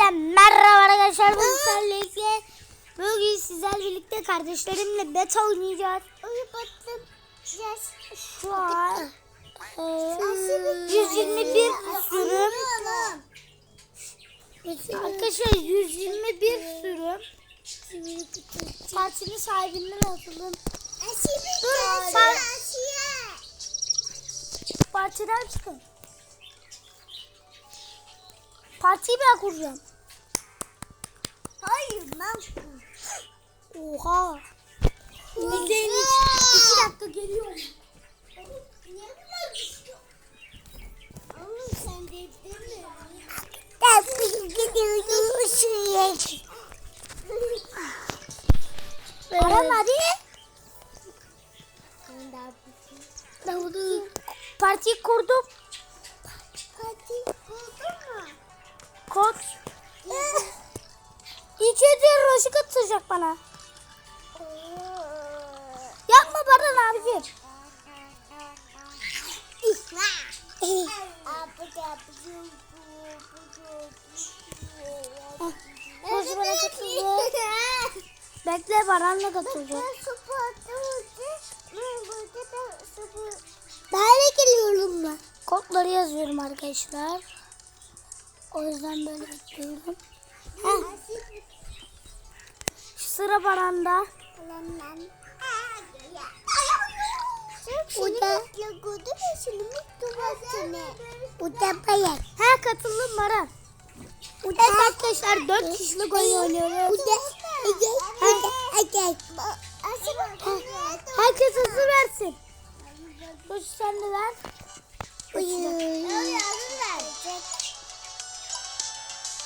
Hepinize merhaba arkadaşlar. Bugün sizlerle Bugün sizlerle birlikte kardeşlerimle bet oynayacağız. Şu an e, 121 sürüm. Arkadaşlar 121 sürüm. Partinin sahibinden atalım. Dur, sen- Partiden çıkın. Partiyi ben kuracağım. Hayır ben Oha. Bekleyin Oha. iki dakika geliyorum. Niye bunlar düşüyor? Oğlum sen de değil mi? Aram hadi. Ben daha bütün Davudu. Partiyi kurdum. parti buldun mu? Kod. İlk önce roşu katacak bana. Yapma Baran abicim. Roşu bana katıldı. Bekle Baran'la katılacak. Böyle geliyorum ben. Kodları yazıyorum arkadaşlar. O yüzden böyle bekliyorum. Heh, sıra Baran'da. Uda bayan. Ha katıldım Baran. Evet arkadaşlar 4 kişilik oyun oynuyoruz. Uda. Uda. Uda. Herkes hızlı versin. Koş sen de ver.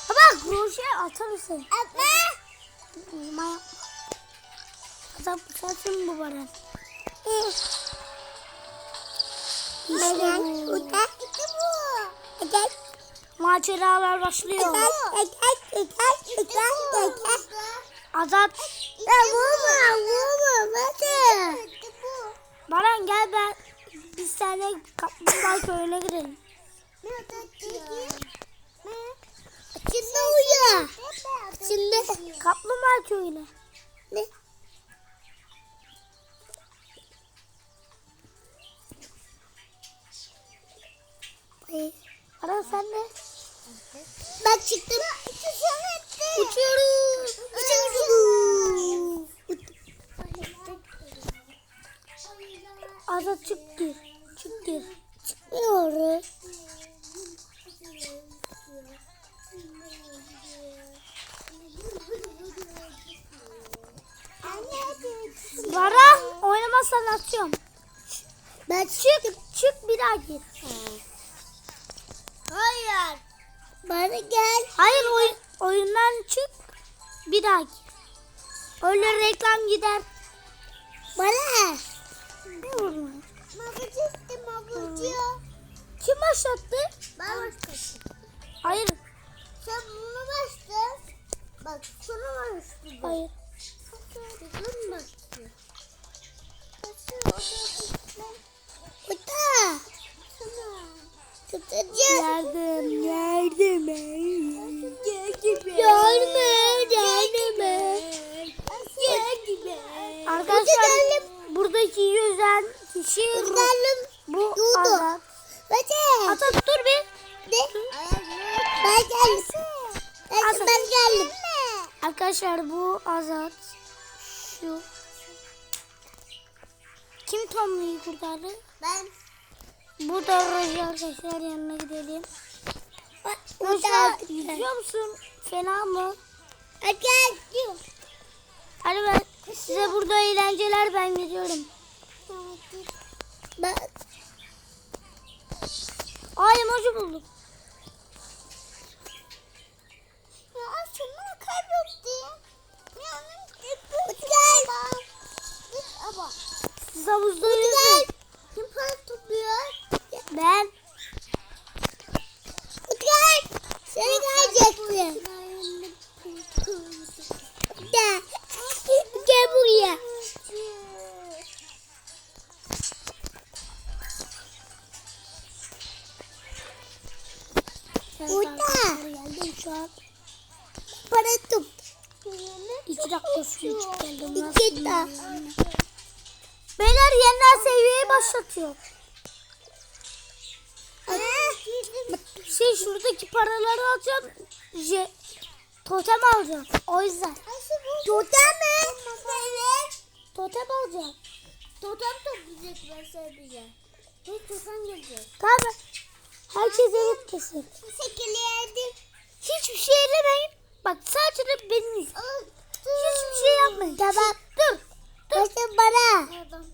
Bak Roşe'ye atar mısın? Ma Azap sensin bu Baran. İşte bu. Maceralar başlıyor. Azat. Baran gel ben. Biz seninle Kaplumbağa köyüne girelim. Şimdi uyu. Şimdi Kaplumbağa köyüne. ne? Baran sen de. Ben çıktım. Uçuyoruz. Uçuyorum. Azat çık Gir. Hayır. Bana gel. Hayır oyun, oyundan çık. Bir daha gir. Öyle reklam gider. Yardım, yardım. Yardım, yardım. Arkadaşlar buradaki yüzen kişi Yardım. bu Yudu. Azat. Hadi. Azat dur bir. Ne? Ben geldim. Ben, ben geldim. Arkadaşlar bu Azat. Şu. Kim Tom'u kurtardı? Ben. Burada Roji arkadaşlar yanına gidelim. Roji Burada. yüzüyor musun? Fena mı? Gel. Hadi ben size burada eğlenceler ben gidiyorum. Ben. Ay emoji buldum. Seviyeyi başlatıyor. Şey şuradaki paraları alacağım. Je, totem alacağım. O yüzden. Totem mi? Evet. Totem alacağım. Totem toplayacak ben sadece. Ve totem gelecek. Tamam. Herkes elit kesin. Sekiliyerdim. Hiçbir şey elemeyin. Bak sadece de beni izle. Hiçbir şey yapmayın. Tamam. Dur. Kaçın bana.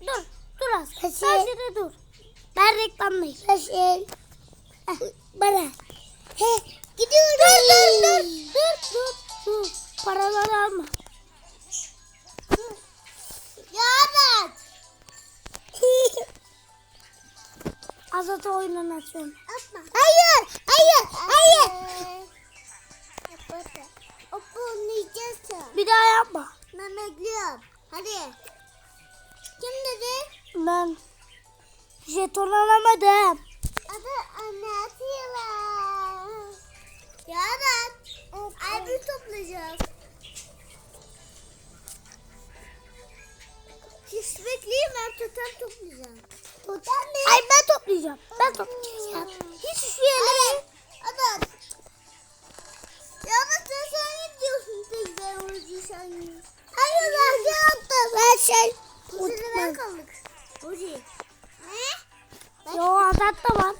Dur. Dur az. Kaçın. Sadece de dur. Ben reklamdayım. Kaçın. Bana. He. Dur Gidiyoruz. dur dur. Dur dur dur. Paraları alma. Yarat. Azat oyundan açıyorum. Atma. Hayır. Hayır. Hayır. Bir daha yapma. Ben bekliyorum. Hadi. Kim dedi? Ben jeton alamadım. Adı anne atıyorlar. Yarat. Albüm toplayacağız. Hiç bekleyin ben totem toplayacağım. Totem mi? Ay ben toplayacağım. Ben toplayacağım. Hiçbir şey elemeyin. Adam. Yarat sen sen ne diyorsun tek ben oynayacağım. Hayır ben şey yaptım. Ben şey. Bu sene ben kaldık. Hoca. Ne? Yo Azat da var.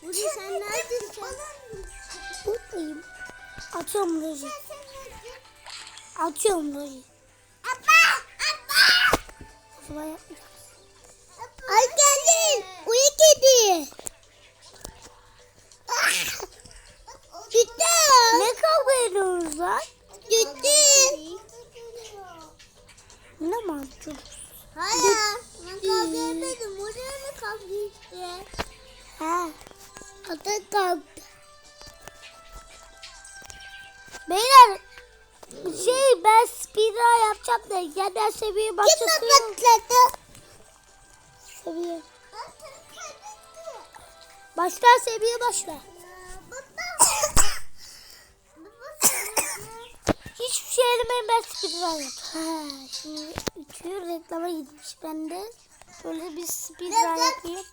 Hoca sen neredesin? Buradayım. Atıyorum Roji. Atıyorum Roji. Abba! Abba! Sıva yapmayacağım. Ay geldin. Uyu kedi. Gitti. Ne kavga ediyoruz lan? Gitti. Ne çocuk. Hayır. Ben kavga etmedim. Oraya mı kavga etti? He. Adı kavga. Beyler şey ben speedrun yapacağım da yeniden seviyeyi Kim başlatıyorum. patladı? Seviye. Baştan seviye başla. Hiçbir şey elemeyin ben speedrun yap. Ha, şimdi ütüyor reklama gitmiş ben de. Böyle bir speedrun yapayım.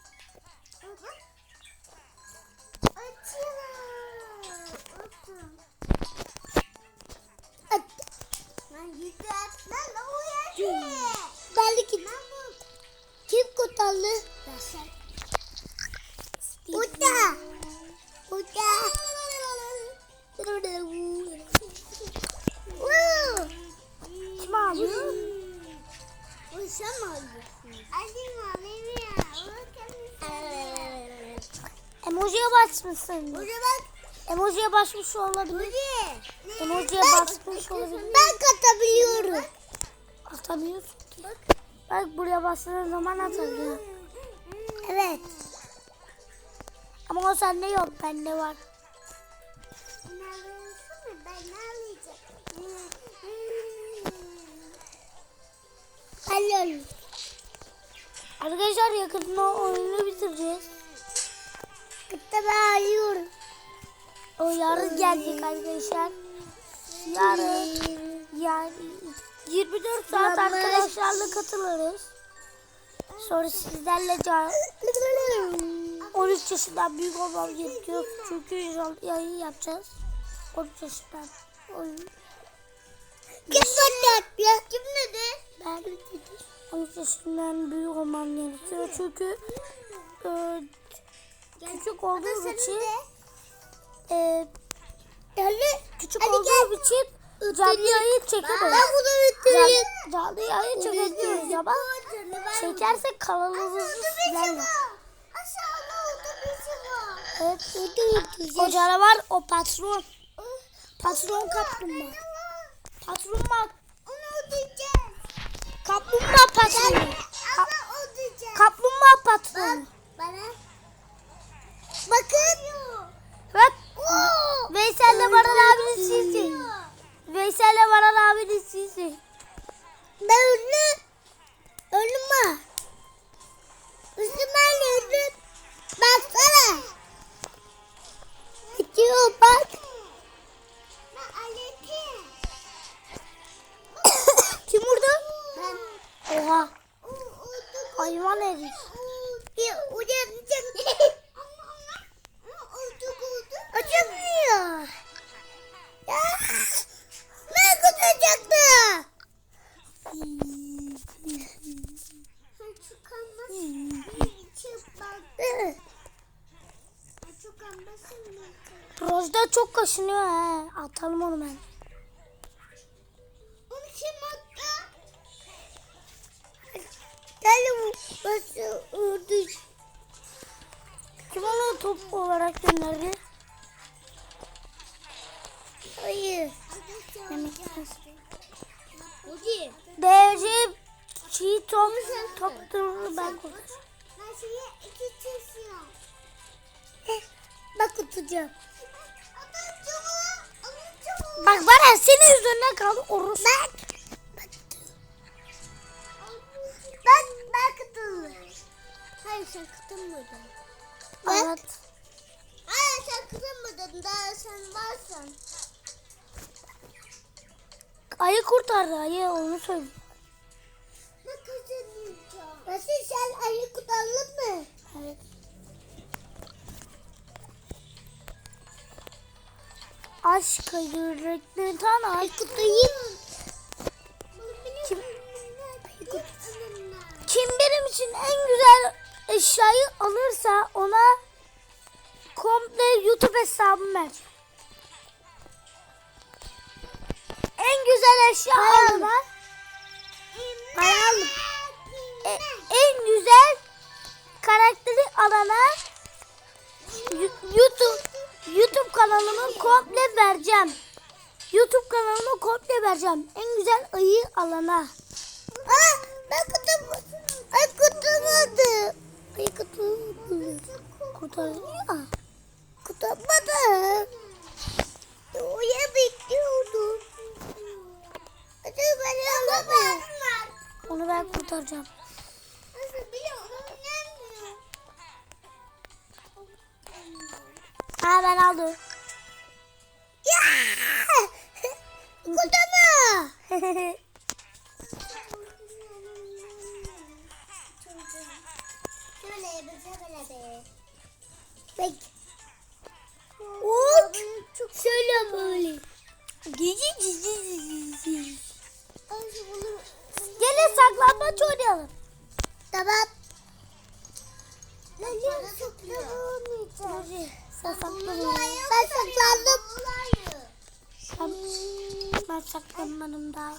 Belki kim kurtardı? Uda. Uda. Basmışsın. Hoca bak. Emojiye basmış olabilir. Emojiye Ben- basmış olabilir. Ben katabiliyorum. Atamıyorsun ki. Bak buraya bastığın zaman atabiliyor. Evet. Ama o sende yok bende var. Helal. Arkadaşlar yakında oyunu bitireceğiz. Kıtta ben alıyorum. O yarın gelecek arkadaşlar. Yarın yani 24 saat arkadaşlarla katılırız. Sonra sizlerle can 13 yaşından büyük olmam gerekiyor. Çünkü yayın yapacağız. 13 yaşından oyun. Kim patlattı? Kim dedi? Ben 13 yaşından büyük olmam gerekiyor. Çünkü e, küçük olduğum için e, Yani küçük Hadi olduğum gel. için canlı yayın ben çekemeyiz. bunu bitireyim. Can- Canlı yayın çekebiliyoruz ama çekersek otobüsü var. Evet. O canavar o patron. Patron kaplumbağa. Patron Onu ödeyeceğiz. kaplumbağa patronu. Kaplumbağa patronu. Bana. Bakın. Bak. Veysel'le Baran abinin sisi. Veysel'le Baran abinin sisi. Atalım onu ben. Onu kim attı? Gel bu. Nasıl öldü? Kim onu top olarak gönderdi? Hayır. Demek ki-. DC çiğ top toptur ben kurtar. Ben şeye iki çeşiyorum. Bak tutacağım. Bak bana senin yüzünden kaldı orası. Bak. Bak bak kıtıldı. Hayır sen kıtılmadın. Evet. Hayır sen kıtılmadın. Daha sen varsan. Ayı kurtardı ayı onu söyle. Nasıl sen ayı kurtardın mı? Evet. Aşk yürekli tan ay Kutlayayım. Kim? Kim benim için en güzel eşyayı alırsa ona komple YouTube hesabımı vereceğim. En güzel eşya alana Hayal. e- en güzel karakteri alana YouTube YouTube kanalımı komple vereceğim. YouTube kanalımı komple vereceğim. En güzel ayı alana. Aa, ben kutamadım. Ay kutamadım. Ay kutamadım. Kurtarıyor. Kutamadım. Uya bekliyordum. Onu ben kurtaracağım. Nasıl biliyorum? Ha ben aldım. Ya! Bir. Bek. Uk. Şöyle böyle. Gici cici cici. Gelin saklambaç oynayalım. Tamam. Ben saklamayacağım. Sen saklan. Ben saklandım. Ben, ben saklanmadım daha.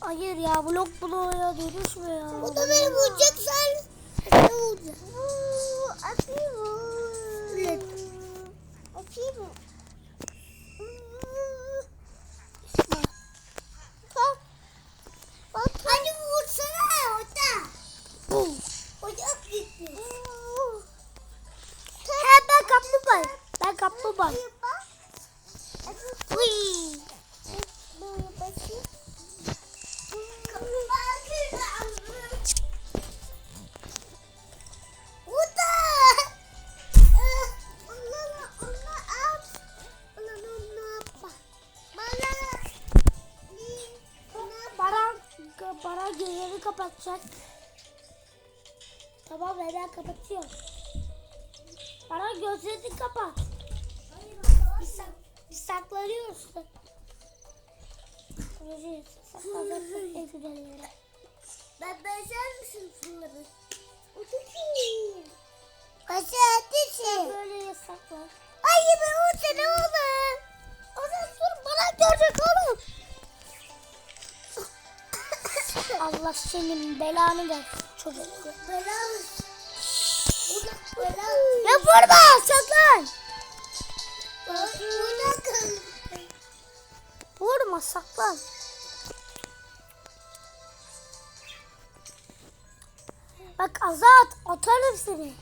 Hayır ya blok bloğa dönüşme ya. O da beni vuracak sen. Ne olacak? Atayım mı? Evet. Atayım mı? Bak. Bak. Hadi vursana orada. Bu. Ocak gitti. Ha ben kaplumbağa. Ben kaplumbağa. Yere. Ben benzer misin? O çok iyi. Kaçırdıysın. Böyle saklan. Ay ben o sene oğlum. Orada dur bana görecek oğlum. Allah senin belanı versin çocuk. Belam. Ulan belam. Ya vurma saklan. Burada kal. Vurma saklan. Bak Azat atarım seni.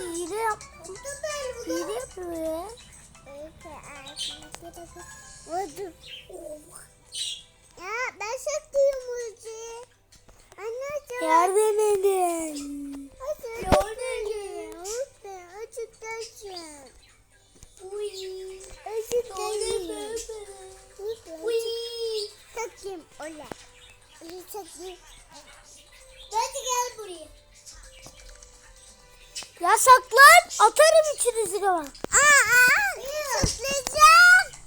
Hile yap hile yapıyor ya. Ya ben saklıyım Uzi. Anne Yardım edin. Gördüm. Açıktasın. Açıktasın. Takayım öyle. Öyle takayım. Hadi gel buraya. Ya saklan. Atarım içinizi de bak. Aa, saklayacağım.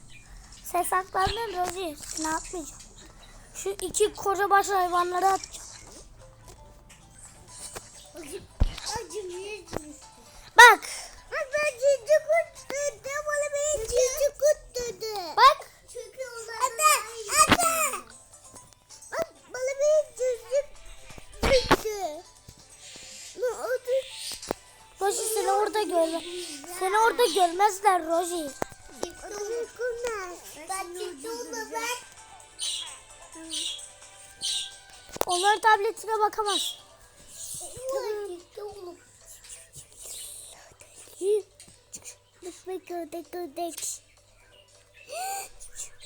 Sen saklandın Rozi. Ne yapmayacağım? Şu iki koca baş hayvanları atacağım. Acım. Bak. Beni cici kutladı. Bak. Görmez. Seni orada görmezler ben. Onların tabletine bakamaz. Tamam. Cici oğlum. Bak gördük gördük.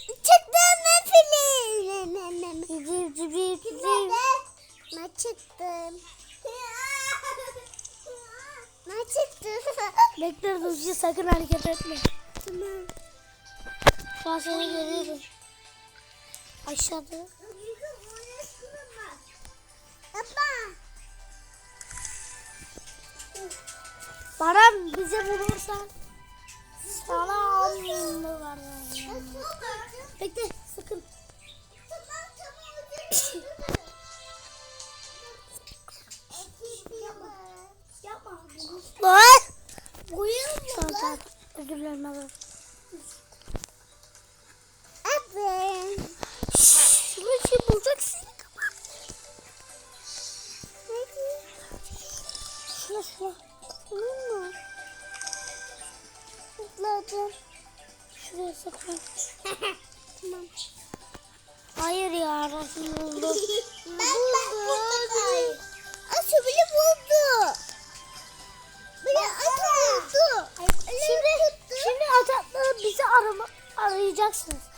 Çıktım ben film. Civciv civciv civciv. Ben çıktım. Ben çıktım. Bekle Rozi sakın hareket etme. Tamam. An seni görüyorum. Aşağıda. Baba. Baran bize vurursan sana alnını var. Bekle sakın. Yapma. Lan! Tamam tamam. Özür dilerim abi. Evet. Şunu şey bulacak seni kapat. Şuna şuna. Tamam mı? Tıkladım. Şuraya sakın. Tamam. Hayır ya Rasim buldum. Ben buldum. Aslı bile buldu. Şimdi, şimdi atakları bizi arama, arayacaksınız.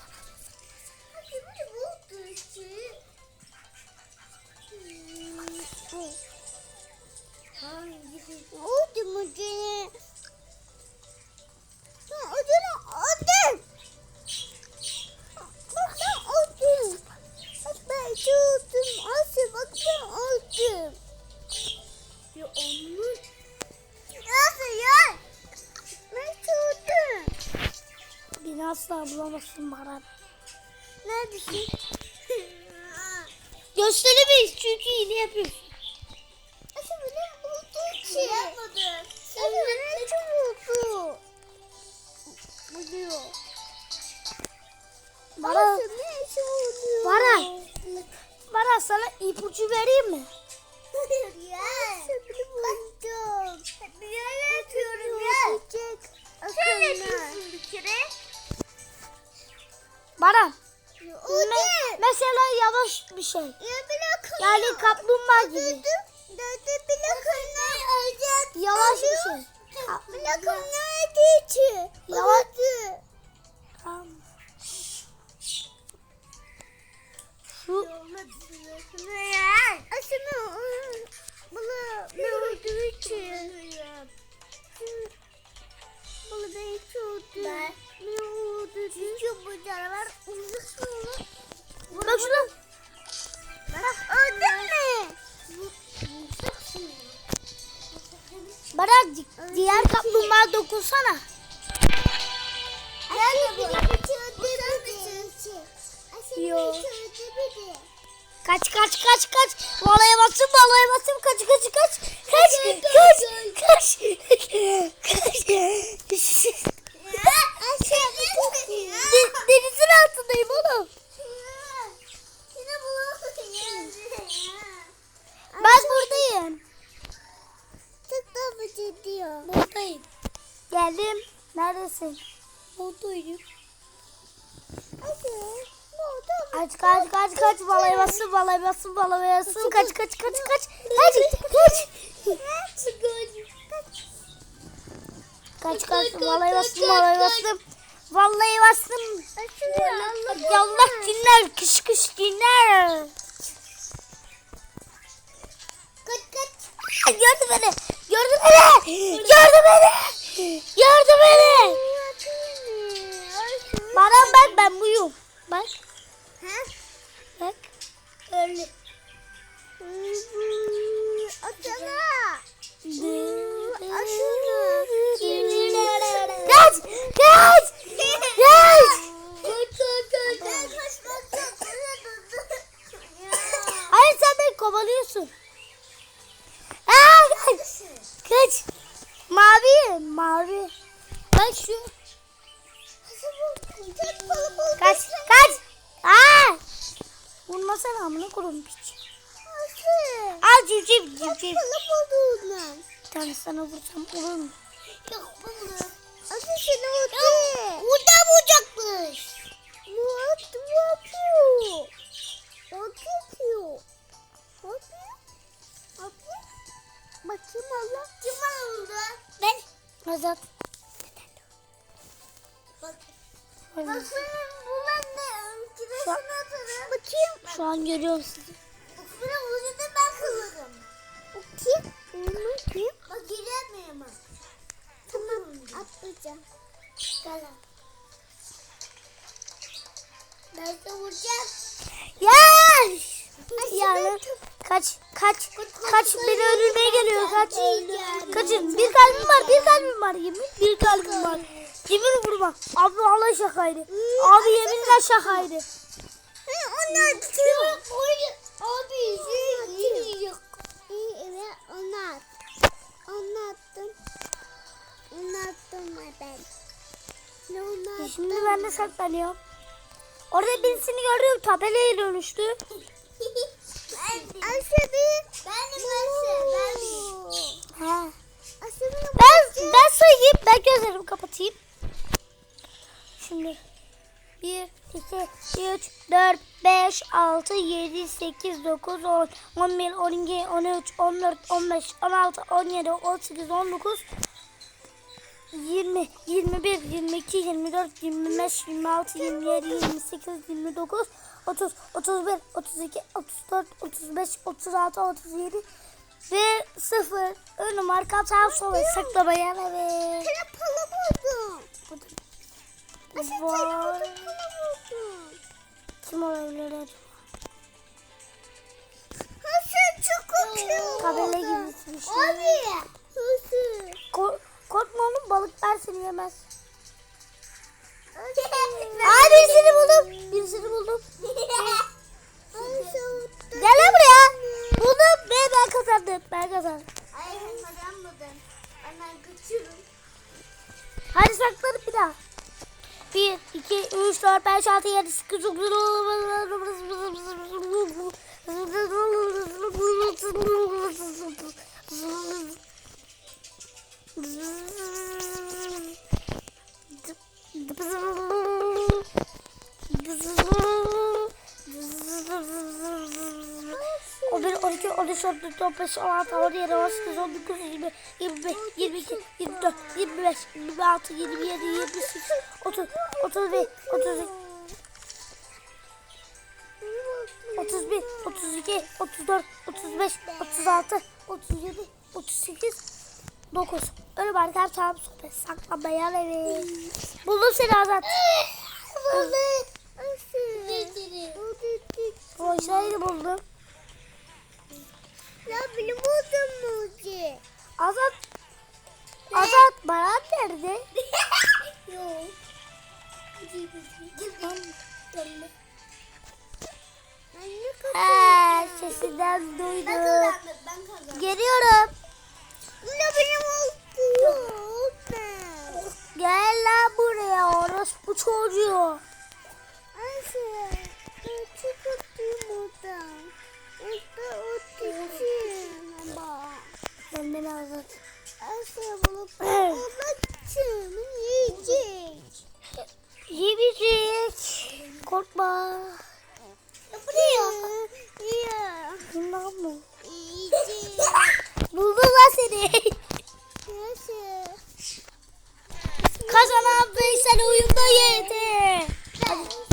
Neredesin? Gösteremeyiz çünkü yine yapıyorsun. Aslı bile buldu ki. Yapmadı. Aslı ne? Buluyor. Aslı ne işi oluyor? Baran. Baran sana ipucu vereyim mi? Hayır ya. Aslı buldum. Niye yapıyorum ya? Sen yapıyorsun bir kere. Baran. Me- mesela yavaş bir şey. Yani kaplumbağa gibi. Yavaş bir şey. Yavaş. Şu Aslında bunu ne olduğu için. Ben hiç oldu. Ne oldu? Çünkü bu canavar uzun bak şuna. Öldün mü? Baran di- diğer kaplumbağa dokunsana. Nerede bu? Yo. Kaç kaç kaç kaç. Valayamazsın valayamazsın. Kaç kaç kaç. Kaç kaç kaç. Kaç. De- bağlamayasın. Kaç kaç kaç kaç. Şu- atarım. Bakayım. Şu an görüyorum sizi. Bana vurdu ben kılırım. Onu kim? Bak giremiyorum ama. Tamam. Atlayacağım. Gel. Ben de vuracağım. Ya! Yani kaç kaç kaç beni öldürmeye geliyor kaç. Kaçın bir kalbim var bir kalbim var yemin bir kalbim var. Yemin vurma. Abi valla şakaydı. Abi yeminle şakaydı. Onlar tutuyor. Abi şey yok. Evet onlar. Anlattım. Anlattım ben. E anlattım. Şimdi ben de saklanıyorum. Orada birisini görüyorum tabelaya dönüştü. Asabi. Ben de ben Ben, ben sayayım. Ben gözlerimi kapatayım. 2, 3, 4, 5, 6, 7, 8, 9, 10, 11, 12, 13, 14, 15, 16, 17, 18, 19, 20, 21, 22, 24, 25, 26, 27, 28, 29, 30, 31, 32, 34, 35, 36, 37 ve 0. Önüm arka sağ sola saklamaya evet. Telepalı buldum. Buldum. Kim olabilir acaba? Asya çok korkuyor. Tabela gibi bir şey. Abi. Hısı. Ko- korkma oğlum balıklar seni yemez. Aa birisini buldum. ben şu altı yeri sıkıcı. 13, 14, 15, 16, 17, 18, 19, 20, 21, 22, 24, 25, 26, 27, 28, 30, 31, 32, 31, 32, 34, 35, 36, 37, 38, 9. Ölüm arkadaşlar tam sohbet saklanmayan evi. Buldum seni Azat. Boşaydı buldum. Ya beni buldun Muci. Azat. Azat Baran nerede? Yok. He, sesinden duydum. Geliyorum. Ne benim oldu? Gel lan buraya orospu çocuğu. Ayşe, ben beni azat. Asya bulup anlatacağım. Yiyecek. Yiyecek. Korkma. Yapıyor. Yiyor. Bundan mı? Yiyecek. Buldum lan seni. Nasıl? Kazan ablayı sen uyumda yedi. Hadi.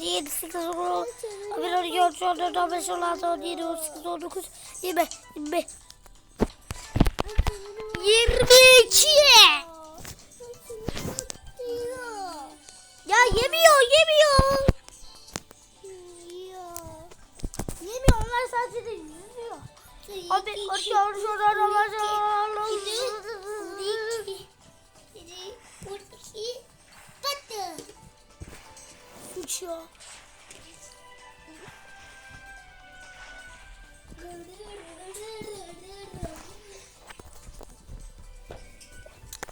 7, 8, 10, 11, 12, 13, 14, 15, 16, 17, 18, 19, 20, 21, 22. Ya yemiyor, yemiyor. Yemiyor, onlar sadece de yüzüyor. Abi, açıyor, Uçuyor.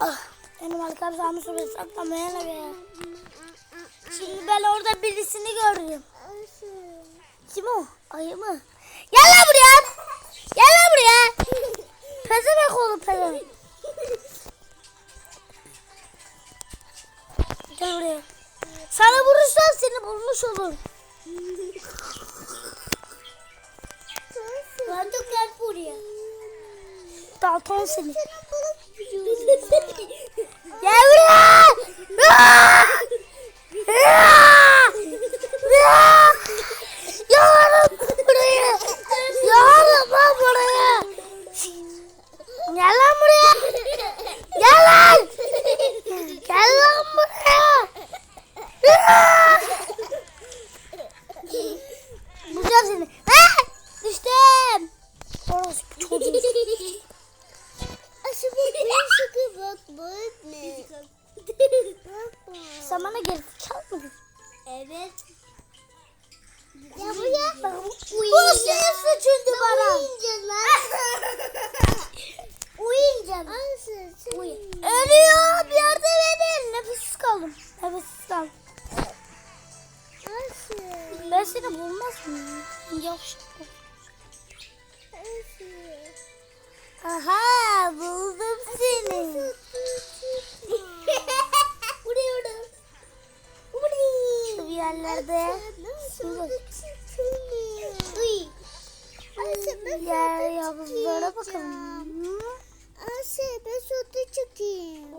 Ah, benim arkadaşlarımı soruyor saklamaya ne be? Şimdi ben orada birisini gördüm. Kim o? Ayı mı? Gel lan buraya. Gel lan buraya. Pezevenk oğlum pezevenk. Gel buraya. Sana vurursam seni bulmuş olur. Ben de gel buraya. Dalton seni. Gel buraya.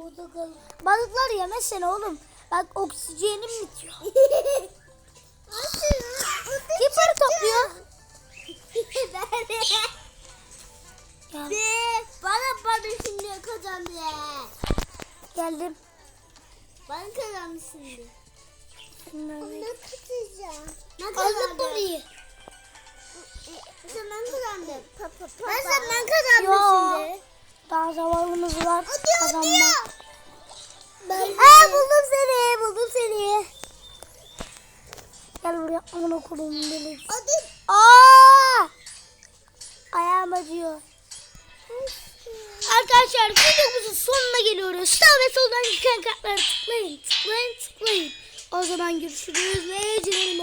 çıkayım. Balıklar yemez seni oğlum. Bak oksijenim bitiyor. Kim para topluyor? Ya, Be, bana bana şimdi kazandı. geldim. Bana kazandı şimdi. Ne katacağım? Ben Aldım kazandım. parayı. Sen ben kazandım. Ben sen ben kazandım Yo. şimdi. Daha zavalımız var. Kazanmak. Ben Aa buldum seni, buldum seni. Gel buraya amına koyayım beni. Hadi. Aa! Ayağım acıyor. Arkadaşlar videomuzun sonuna geliyoruz. Sağ ve soldan çıkan kartlara tıklayın, tıklayın, tıklayın. O zaman görüşürüz ve cinelim.